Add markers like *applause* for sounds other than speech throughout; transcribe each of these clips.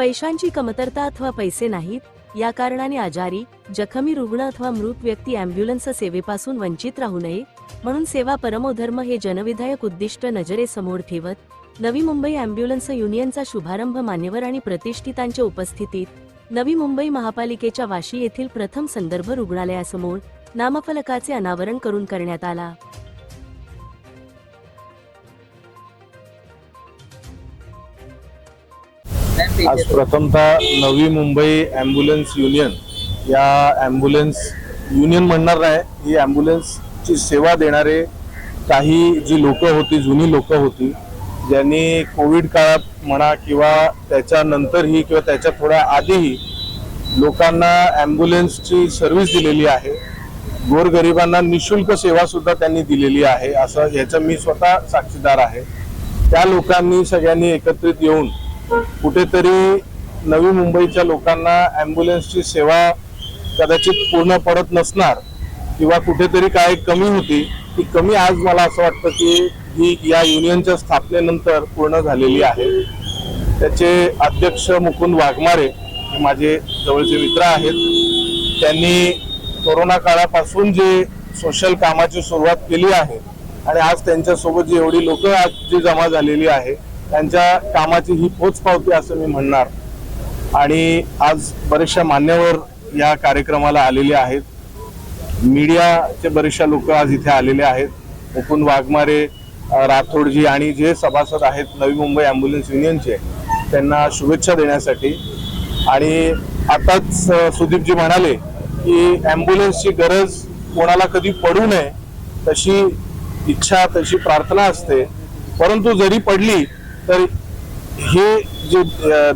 पैशांची कमतरता अथवा पैसे नाहीत या कारणाने आजारी जखमी रुग्ण अथवा मृत व्यक्ती अँब्युलन्स सेवेपासून वंचित राहू नये म्हणून सेवा परमोधर्म हे जनविधायक उद्दिष्ट नजरेसमोर ठेवत नवी मुंबई अँब्युलन्स युनियनचा शुभारंभ मान्यवर आणि प्रतिष्ठितांच्या उपस्थितीत नवी मुंबई महापालिकेच्या वाशी येथील प्रथम संदर्भ रुग्णालयासमोर नामफलकाचे अनावरण करून करण्यात आला. आज प्रथमतः नवी मुंबई ॲम्ब्युलन्स युनियन या ॲम्ब्युलन्स युनियन म्हणणार नाही ही ॲम्ब्युलन्सची सेवा देणारे काही जी लोक होती जुनी लोक होती ज्यांनी कोविड काळात म्हणा किंवा त्याच्यानंतरही किंवा त्याच्या थोड्या आधीही लोकांना ॲम्ब्युलन्सची सर्व्हिस दिलेली आहे. गोरगरिबांना निशुल्क सेवा सुद्धा त्यांनी दिलेली आहे असं याचं मी स्वतः साक्षीदार आहे. त्या लोकांनी सगळ्यांनी एकत्रित येऊन कुठेतरी नवी मुंबईच्या लोकांना ॲम्ब्युलन्सची सेवा कदाचित पूर्ण पडत नसणार किंवा कुठेतरी काय कमी होती ती कमी आज मला असं वाटतं की ही या युनियनच्या स्थापनेनंतर पूर्ण झालेली आहे. त्याचे अध्यक्ष मुकुंद वाघमारे हे माझे जवळचे मित्र आहेत. त्यांनी कोरोना काळापासून जे सोशल कामाची सुरुवात केली आहे आणि आज त्यांच्यासोबत जी एवढी लोक आज जी जमा झालेली आहे त्यांच्या कामाची ही पोचपावती असं मी म्हणणार. आणि आज बरेचशा मान्यवर या कार्यक्रमाला आलेले आहेत. मीडियाचे बरेचशा लोक आज इथे आलेले आहेत. मुकुंद वाघमारे राठोडजी आणि जे सभासद आहेत नवी मुंबई ॲम्ब्युलन्स युनियनचे त्यांना शुभेच्छा देण्यासाठी. आणि आताच सुदीपजी म्हणाले की ॲम्ब्युलन्सची गरज कोणाला कधी पडू नये तशी इच्छा तशी प्रार्थना असते. परंतु जरी पडली तर हे जे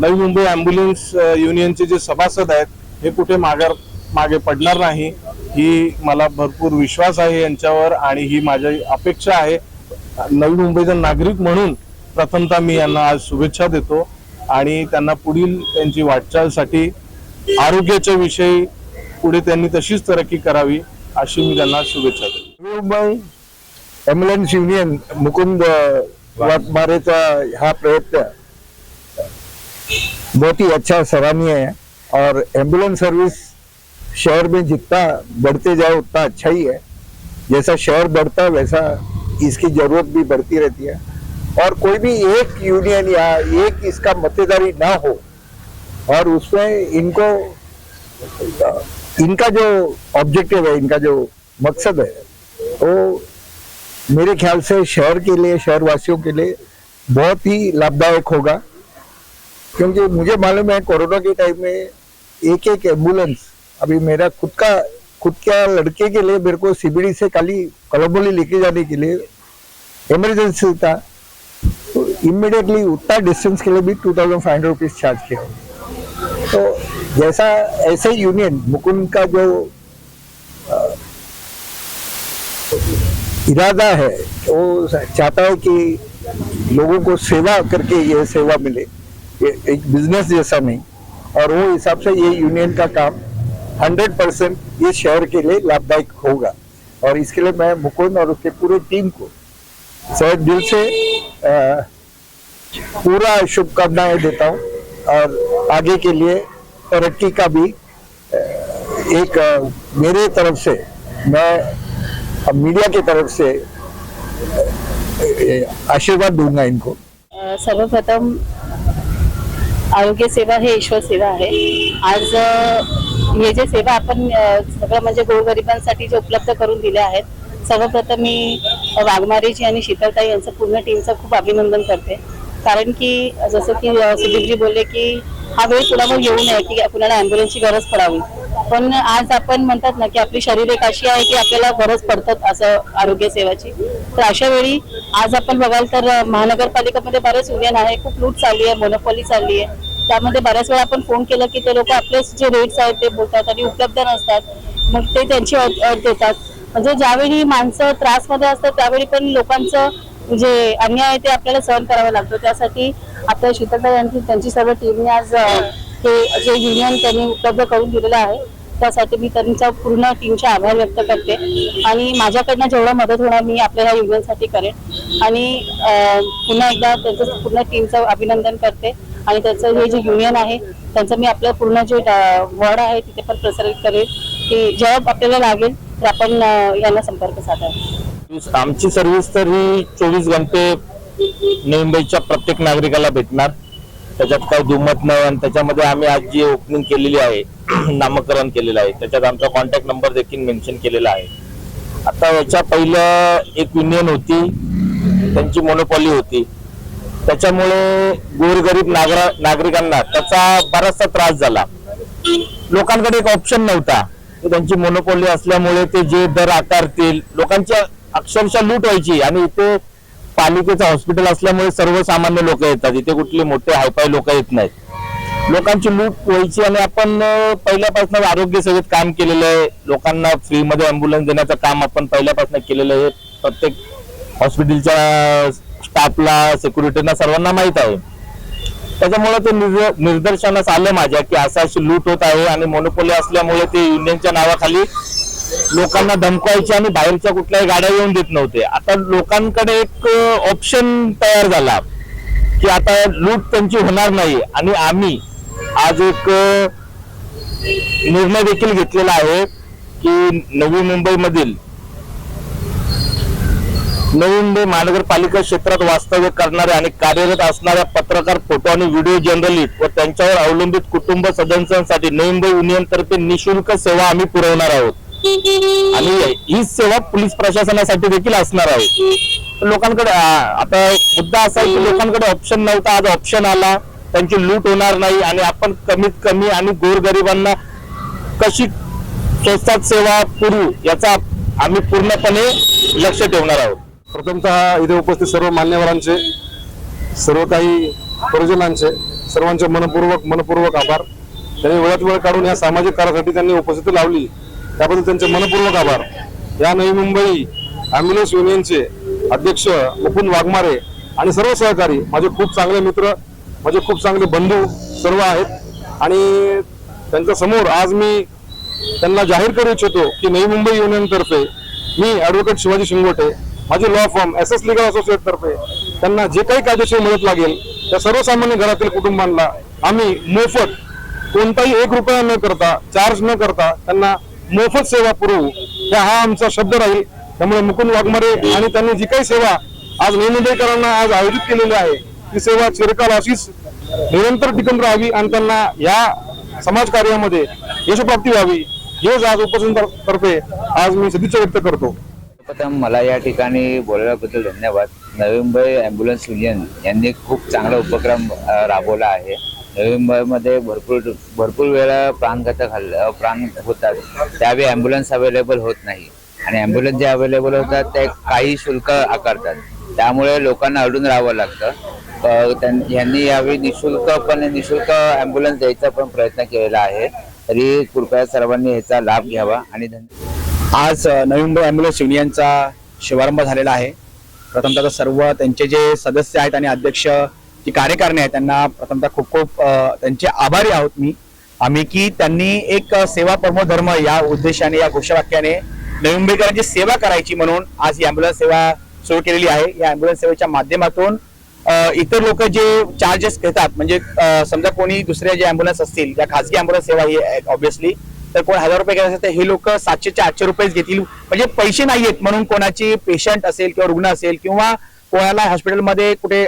नवी मुंबई ॲम्ब्युलन्स युनियनचे जे सभासद आहेत हे कुठे माघार मागे पडणार नाही ही मला भरपूर विश्वास आहे यांच्यावर आणि ही माझी अपेक्षा आहे. नवी मुंबईचा नागरिक म्हणून प्रथमतः मी यांना आज शुभेच्छा देतो आणि त्यांना पुढील त्यांची वाटचालसाठी आरोग्याच्या विषयी पुढे त्यांनी तशीच तरक्की करावी अशी मी त्यांना शुभेच्छा देतो. मुंबई ॲम्ब्युलन्स युनियन मुकुंद वाघमारेचा हा। प्रयत्न बहुत ही अच्छा सराहनीय है। और एंबुलेंस सर्विस शहर में जितना बढ़ते जाए उतना अच्छा ही है। जैसा शहर बढ़ता है वैसा इसकी ज़रूरत भी बढ़ती रहती है। और कोई भी एक यूनियन या एक इसका मतेदारी ना हो, और उसमें इनको, इनका जो ऑब्जेक्टिव है, इनका जो मकसद है वो मेरे ख्याल से शहर के लिए शहर वासियों के लिए बहुत ही लाभदायक होगा। क्योंकि मुझे मालूम है कोरोना के टाइम में एक एक एंबुलेंस अभी मेरा खुद का खुद का लड़के के लिए मेरे को सीबीडी से खाली कोलम्बोली लेके जाने के लिए इमरजेंसी था। तो इमिडिएटली उतना डिस्टेंस के लिए भी two thousand five hundred rupees charge KIA. तो जैसा, ऐसे यूनियन मुकुंद का जो इरादा है वो चाहता है कि लोगों को सेवा करके ये सेवा मिले। एक बिज़नेस जैसा नहीं। और वो हिसाब से ये यूनियन का काम 100 परसेंट ये शहर के लिए लाभदायक होगा। और इसके लिए मैं मुकुंद और उसके पूरे टीम को सर दिल से अ, पूरा शुभकामनाएँ देता हूँ। और आगे के लिए तरक्की का भी एक मेरे तरफ़ से मैं अब मीडिया की तरफ से आशीर्वाद दूंगा इनको। सर्वप्रथम आरोग्य सेवा हे ईश्वर सेवा आहे. आज हे जे सेवा आपण सगळं म्हणजे गोरगरिबांसाठी जे उपलब्ध करून दिल्या आहेत सर्वप्रथम मी वाघमारेजी आणि शीतलताई यांचं पूर्ण टीमचं खूप अभिनंदन करते. कारण की जसं की सुदीपजी बोलले की हा वेळ कुणावर येऊ नये की कुणाला ॲम्ब्युलन्सची गरज पडावी. पण आज आपण म्हणतात ना की आपली शरीर एक अशी आहे की आपल्याला गरज पडतात असं आरोग्य सेवाची. तर अशा वेळी आज आपण बघाल तर महानगरपालिकेमध्ये बरेच युनियन आहे खूप लूट चालली आहे मोनोपॉली चालली आहे. त्यामध्ये बऱ्याच वेळा आपण फोन केला की ते लोक आपले जे रेट्स आहेत ते बोलतात आणि उपलब्ध नसतात. मग ते त्यांची अट देतात. म्हणजे ज्यावेळी माणसं त्रासमध्ये असतात त्यावेळी पण लोकांचं जे अन्याय आहे ते आपल्याला सहन करावं लागतं. त्यासाठी आपल्या शीतलता यांची त्यांची सर्व टीमने आज हे जे युनियन त्यांनी उपलब्ध करून दिलेलं आहे त्यासाठी मी त्यांचा पूर्ण टीमचा आभार व्यक्त करते. आणि माझ्याकडनं जेवढं मदत होणार मी आपल्या ह्या युनियनसाठी करेन. आणि पुन्हा एकदा त्यांचं पूर्ण टीमचं अभिनंदन करते. आणि त्याचं हे जे युनियन आहे त्यांचं मी आपलं पूर्ण जे वर्ड आहे तिथे पण प्रसारित करेन. की जेव्हा आपल्याला लागेल तर आपण यांना संपर्क साधावा. आमची सर्व्हिस तर ही चोवीस घंटे मुंबईच्या प्रत्येक नागरिकाला भेटणार. त्याच्यात काही दुमत नाही आणि त्याच्यामध्ये आम्ही आज जी ओपनिंग केलेली आहे *clears throat* नामकरण केलेलं आहे त्याच्यात आमचा कॉन्टॅक्ट नंबर देखील मेन्शन केलेला आहे. आता याच्या पहिलं एक युनियन होती त्यांची मोनोपॉली होती. त्याच्यामुळे गोरगरीब नागरा नागरिकांना त्याचा बराचसा त्रास झाला. लोकांकडे एक ऑप्शन नव्हता. त्यांची मोनोपॉली असल्यामुळे ते जे दर आकारतील लोकांच्या अक्षरशः लूट व्हायची. आणि इथे पालिकेचं हॉस्पिटल असल्यामुळे सर्वसामान्य लोक येतात. इथे कुठले मोठे हायफाय लोक येत नाहीत. लोकांची लूट व्हायची आणि आपण पहिल्यापासून आरोग्य सेवेत काम केलेलं आहे. लोकांना फ्रीमध्ये अँब्युलन्स देण्याचं काम आपण पहिल्यापासून केलेलं आहे. प्रत्येक हॉस्पिटलच्या स्टाफला सिक्युरिटीना सर्वांना माहीत आहे. त्याच्यामुळे ते निदर्शनास आलं माझ्या की असं अशी लूट होत आहे आणि मोनोपोली असल्यामुळे ते युनियनच्या नावाखाली लोकांना धमकवायचे आणि बाहेरच्या कुठल्याही गाड्या येऊन देत नव्हते. आता लोकांकडे एक ऑप्शन तयार झाला. की आता लूट त्यांची होणार नाही. आणि आम्ही आज एक निर्णय देखील घेतलेला आहे की नवी मुंबईमधील नवी मुंबई महानगरपालिका क्षेत्रात वास्तव्य करणाऱ्या आणि कार्यरत असणाऱ्या पत्रकार फोटो आणि व्हिडिओ जर्नलिस्ट व त्यांच्यावर अवलंबित कुटुंब सदस्यांसाठी नवी मुंबई युनियन तर्फे निशुल्क सेवा आम्ही पुरवणार आहोत. आणि ही सेवा पोलीस प्रशासनासाठी देखील असणार आहे. लोकांकडे आता मुद्दा असा आहे की लोकांकडे ऑप्शन नव्हता आज ऑप्शन आला. त्यांची लूट होणार नाही आणि आपण कमीत कमी आणि गोरगरिबांना कशी स्वस्तात सेवा पुरवू याचा आम्ही पूर्णपणे लक्ष ठेवणार आहोत. प्रथमतः इथे उपस्थित सर्व मान्यवरांचे सर्व काही परिजनांचे सर्वांचे मनपूर्वक मनपूर्वक आभार. त्यांनी वेळात वेळ काढून या सामाजिक कार्यासाठी त्यांनी उपस्थिती लावली. त्याबद्दल त्यांचे मनपूर्वक आभार. या नवी मुंबई अँब्युलन्स युनियनचे अध्यक्ष मुकुंद वाघमारे आणि सर्व सहकारी माझे खूप चांगले मित्र माझे खूप चांगले बंधू सर्व आहेत. आणि त्यांच्यासमोर आज मी त्यांना जाहीर करू इच्छितो की नवी मुंबई युनियनतर्फे मी ॲडव्होकेट शिवाजी शिंगोटे माझे law firm S S legal असोसिएटतर्फे त्यांना जे काही कायदेशीर मदत लागेल त्या सर्वसामान्य घरातील कुटुंबांना आम्ही मोफत कोणताही एक रुपया न करता चार्ज न करता त्यांना मोफत सेवा पुरवू. हा हा आमचा शब्द राहील. त्यामुळे मुकुंद वाघमारे आणि त्यांनी जी काही सेवा आज नवी आज आयोजित केलेली आहे ती सेवा चिरकाल अशीच निरंतर टिकून राहावी आणि त्यांना या समाज कार्यामध्ये यशप्राप्ती व्हावी हेच आज उपसंतर्फे आज मी सदिच्छा व्यक्त करतो. प्रथम मला या ठिकाणी बोलल्याबद्दल धन्यवाद. नवी मुंबई ॲम्ब्युलन्स युनियन यांनी खूप चांगला उपक्रम राबवला आहे. नवी मुंबईमध्ये भरपूर भरपूर वेळा प्राणघातक हल्ले प्राण होतात. त्यावेळी ॲम्ब्युलन्स अवेलेबल होत नाही. आणि ॲम्ब्युलन्स जे अवेलेबल होतात ते काही शुल्क आकारतात. त्यामुळे लोकांना अडून राहावं लागतं. त्यां- यांनी यावेळी निशुल्कपणे निशुल्क ॲम्ब्युलन्स द्यायचा पण प्रयत्न केलेला आहे. तरी कृपया सर्वांनी याचा लाभ घ्यावा आणि आज अ, नवी मुंबई ॲम्ब्युलन्स युनियनचा शुभारंभ झालेला आहे. प्रथमतः सर्व त्यांचे जे सदस्य आहेत आणि अध्यक्ष जी कार्यकारणी आहेत त्यांना प्रथमतः खूप खूप त्यांचे आभारी आहोत मी. आम्ही की त्यांनी एक सेवा परमो धर्म या उद्देशाने या घोषवाक्याने नवी मुंबईकरांची सेवा करायची म्हणून आज ही ॲम्ब्युलन्स सेवा सुरू केलेली आहे. या ॲम्ब्युलन्स सेवेच्या माध्यमातून इतर लोक जे चार्जेस घेतात म्हणजे समजा कोणी दुसऱ्या जे ॲम्ब्युलन्स असतील या खासगी ॲम्ब्युलन्स सेवा ही ऑब्व्हियसली तर कोण हजार रुपये घेत असेल तर हे लोक सातशे ते आठशे रुपयेच घेतील. म्हणजे पैसे नाहीयेत म्हणून कोणाची पेशंट असेल किंवा रुग्ण असेल किंवा कोणाला हॉस्पिटलमध्ये कुठे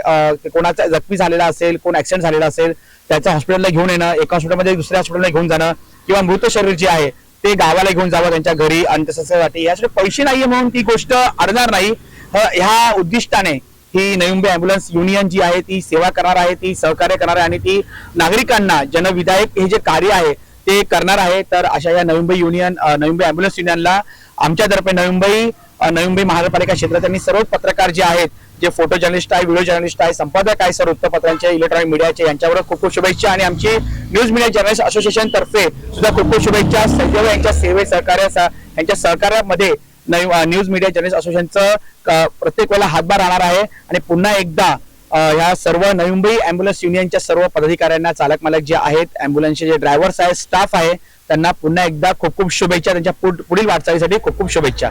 कोणाचा जखमी झालेला असेल कोण ऍक्सिडेंट झालेला असेल त्याच्या हॉस्पिटलला घेऊन येणं एका हॉस्पिटलमध्ये दुसऱ्या हॉस्पिटलला घेऊन जाणं किंवा मृत शरीर जे आहे ते गावाला घेऊन जावं त्यांच्या घरी अंत्यसंस्कारासाठी यासाठी पैसे नाहीये म्हणून ती गोष्ट अडणार नाही. ह्या उद्दिष्टाने ही नवी मुंबई अँब्युलन्स युनियन जी आहे ती सेवा करणार आहे ती सहकार्य करणार आहे आणि ती नागरिकांना जनविधायक हे जे कार्य आहे ते करणार आहे. तर अशा या नवी मुंबई युनियन अ, नवी मुंबई अँब्युलन्स युनियनला आमच्यातर्फे नवी मुंबई नवी मुंबई महानगरपालिका क्षेत्रात सर्व पत्रकार जे आहेत जे फोटो जर्नलिस्ट आहे व्हिडिओ जर्नलिस्ट आहे संपादक आहे सर वृत्तपत्रांचे इलेक्ट्रॉनिक मीडियाचे यांच्यावर खूप खूप शुभेच्छा. आणि आमची न्यूज मीडिया जर्नलिस्ट असोसिएशन तर्फे सुद्धा खूप खूप शुभेच्छा. सदैव यांच्या सेवे सहकार्य यांच्या सहकार्यामध्ये नवी न्यूज मीडिया जर्नलिस्ट असोसिएशनचं क- प्रत्येक वेळेला हातभार राहणार आहे. आणि पुन्हा एकदा ह्या सर्व नवी मुंबई अँब्युलन्स युनियनच्या सर्व पदाधिकाऱ्यांना चालक मालक जे आहेत अँब्युलन्सचे जे ड्रायव्हर्स आहेत स्टाफ आहे त्यांना पुन्हा एकदा खूप खूप शुभेच्छा त्यांच्या पुढ- पुढील वाटचालीसाठी खूप खूप शुभेच्छा.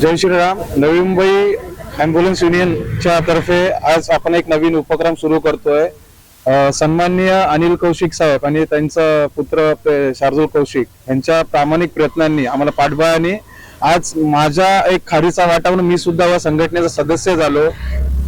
जय श्रीराम. नवी मुंबई अँब्युलन्स युनियनच्या तर्फे आज आपण एक नवीन उपक्रम सुरू करतोय. सन्माननीय अनिल कौशिक साहेब आणि त्यांचा पुत्र पे- शार्दूल कौशिक यांच्या प्रामाणिक प्रयत्नांनी आम्हाला पाठबळाने आज माझ्या एक खारीचा वाटा म्हणून मी सुद्धा या संघटनेचा सदस्य झालो.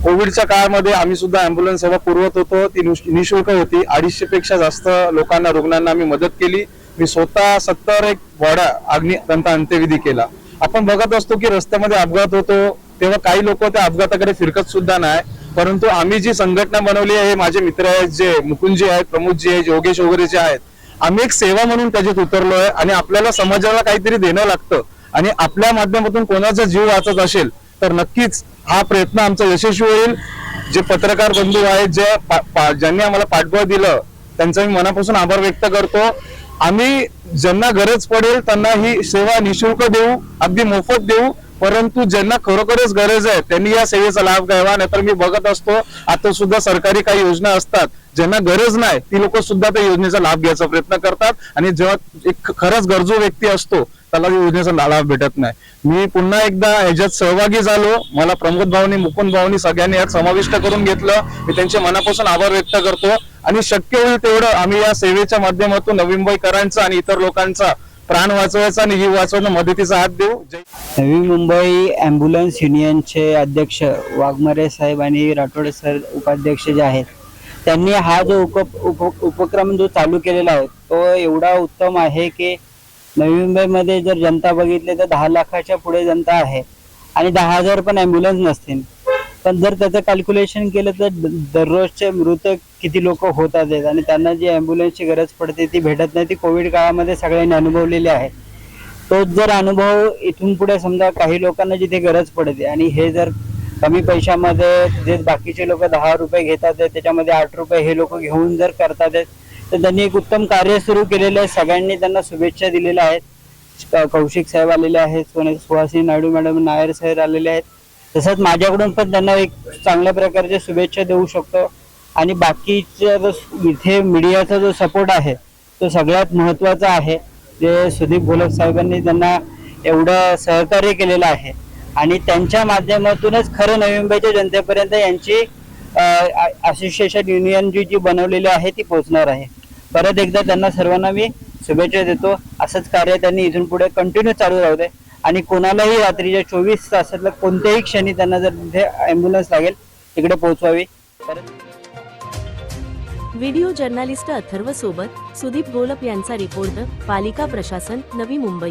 कोविडच्या काळामध्ये आम्ही सुद्धा अँब्युलन्स सेवा पुरवत होतो. ती निशुल्क होती. अडीचशे पेक्षा जास्त लोकांना रुग्णांना आम्ही मदत केली. मी स्वतः सत्तर एक वडा अग्नि त्यांचा अंत्यविधी केला. आपण बघत असतो की रस्त्यामध्ये अपघात होतो. तेव्हा काही लोक त्या अपघाताकडे फिरकत सुद्धा नाही. परंतु आम्ही जी संघटना बनवली आहे हे माझे मित्र आहेत जे मुकुंदजी आहेत प्रमोदजी आहेत योगेश वगैरे जे आहेत आम्ही एक सेवा म्हणून त्याच्यात उतरलो आहे आणि आपल्याला समाजाला काहीतरी देणं लागतं. आणि आपल्या माध्यमातून कोणाचा जीव वाचत असेल तर नक्कीच हा प्रयत्न आमचा यशस्वी होईल. जे पत्रकार बंधू आहेत जे पा- पा- ज्यांनी आम्हाला पाठबळ दिलं त्यांचा मी मनापासून आभार व्यक्त करतो. आम्ही ज्यांना गरज पडेल त्यांना ही सेवा निशुल्क देऊ अगदी मोफत देऊ. परंतु ज्यांना खरोखरच गरज आहे त्यांनी या सेवेचा लाभ घ्यावा नाहीतर मी बघत असतो. आता सुद्धा सरकारी काही योजना असतात. ज्यांना गरज नाही ती लोक सुद्धा त्या योजनेचा लाभ घ्यायचा प्रयत्न करतात. आणि जेव्हा एक खरंच गरजू व्यक्ती असतो त्याला योजनेचा लाभ भेटत नाही. मी पुन्हा एकदा ह्याच्यात सहभागी झालो. मला प्रमोद भाऊनी मुकुंद भाऊनी सगळ्यांनी यात समाविष्ट करून घेतलं. मी त्यांचे मनापासून आभार व्यक्त करतो. आणि शक्य होईल तेवढं आम्ही या सेवेच्या माध्यमातून नवी मुंबईकरांचा आणि इतर लोकांचा प्राण वाचवायचा आणि जीव वाचवायचा मदतीचा हात देऊ. नवी मुंबई ॲम्ब्युलन्स युनियनचे अध्यक्ष वाघमारे साहेब आणि राठोड सर उपाध्यक्ष जे आहेत त्यांनी हा जो उप उप उपक्रम जो चालू केलेला आहे तो एवढा उत्तम आहे की नवी मुंबईमध्ये जर जनता बघितली तर दहा लाखाच्या पुढे जनता आहे आणि दहा हजार पण ॲम्ब्युलन्स नसतील. पण जर त्याचं कॅल्क्युलेशन केलं तर द- दररोजचे मृत किती लोक होत आहेत? आणि त्यांना जी ॲम्ब्युलन्सची गरज पडते ती भेटत नाही ती कोविड काळामध्ये सगळ्यांनी अनुभवलेली आहे. तोच जर अनुभव इथून पुढे समजा काही लोकांना जिथे गरज पडते आणि हे जर कमी पैशामध्ये जे बाकीचे लोक दहा रुपये घेतात त्याच्यामध्ये आठ रुपये हे लोक घेऊन जर करतात तर त्यांनी एक उत्तम कार्य सुरू केलेलं आहे. सगळ्यांनी त्यांना शुभेच्छा दिलेल्या आहेत. क- कौशिक साहेब आलेले आहेत सोने सुहासिनी नायडू मॅडम नायर साहेब आलेले आहेत. तसंच माझ्याकडून पण त्यांना एक चांगल्या प्रकारच्या शुभेच्छा देऊ शकतो. आणि बाकीचा जो इथे मीडियाचा जो सपोर्ट आहे तो सगळ्यात महत्त्वाचा आहे. जे सुदीप गोलक साहेबांनी त्यांना एवढं सहकार्य केलेलं आहे. आणि त्यांच्या माध्यमातूनच खरं नवी मुंबईच्या जनतेपर्यंत यांची असोसिएशन युनियन जी जी बनवलेली आहे ती पोहोचणार आहे. परत एकदा त्यांना सर्वांना मी शुभेच्छा देतो. असंच कार्य त्यांनी इथून पुढे कंटिन्यू चालू राहू दे. आणि कोणालाही रात्रीच्या चोवीस तासातल्या कोणत्याही क्षणी त्यांना जर तिथे ॲम्ब्युलन्स लागेल तिकडे पोहोचवावी. व्हिडिओ जर्नालिस्ट अथर्व सोबत सुदीप गोलप यांचा रिपोर्ट पालिका प्रशासन नवी मुंबई.